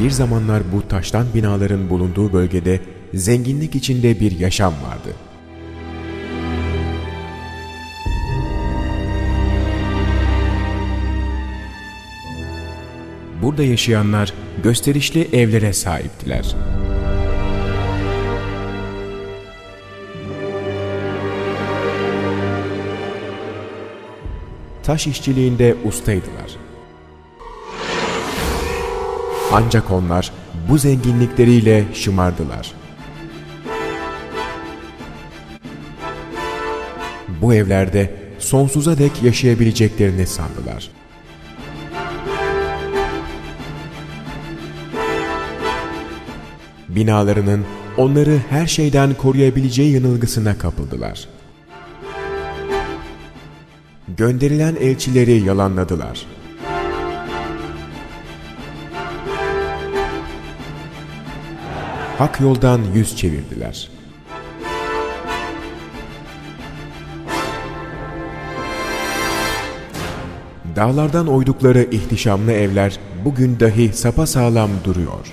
bir zamanlar bu taştan binaların bulunduğu bölgede zenginlik içinde bir yaşam vardı. Burada yaşayanlar gösterişli evlere sahiptiler. Taş işçiliğinde ustaydılar. Ancak onlar bu zenginlikleriyle şımardılar. Bu evlerde sonsuza dek yaşayabileceklerini sandılar. Binalarının onları her şeyden koruyabileceği yanılgısına kapıldılar. Gönderilen elçileri yalanladılar. Hak yoldan yüz çevirdiler. Dağlardan oydukları ihtişamlı evler bugün dahi sapasağlam duruyor.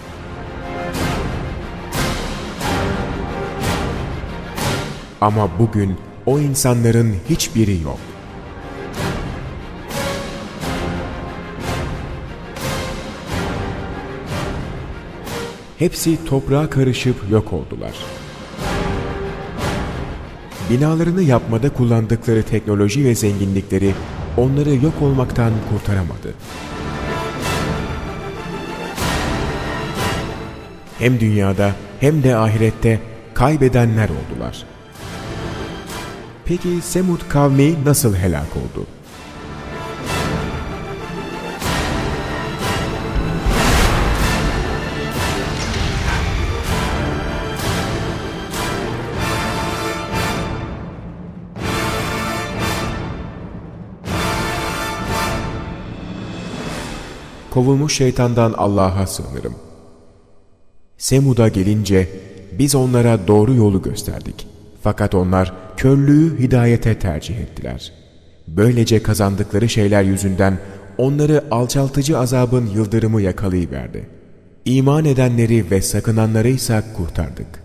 Ama bugün o insanların hiçbiri yok. Hepsi toprağa karışıp yok oldular. Binalarını yapmada kullandıkları teknoloji ve zenginlikleri onları yok olmaktan kurtaramadı. Hem dünyada hem de ahirette kaybedenler oldular. Peki Semud kavmi nasıl helak oldu? Kovulmuş şeytandan Allah'a sığınırım. Semud'a gelince biz onlara doğru yolu gösterdik. Fakat onlar körlüğü hidayete tercih ettiler. Böylece kazandıkları şeyler yüzünden onları alçaltıcı azabın yıldırımı yakalayıverdi. İman edenleri ve sakınanları ise kurtardık.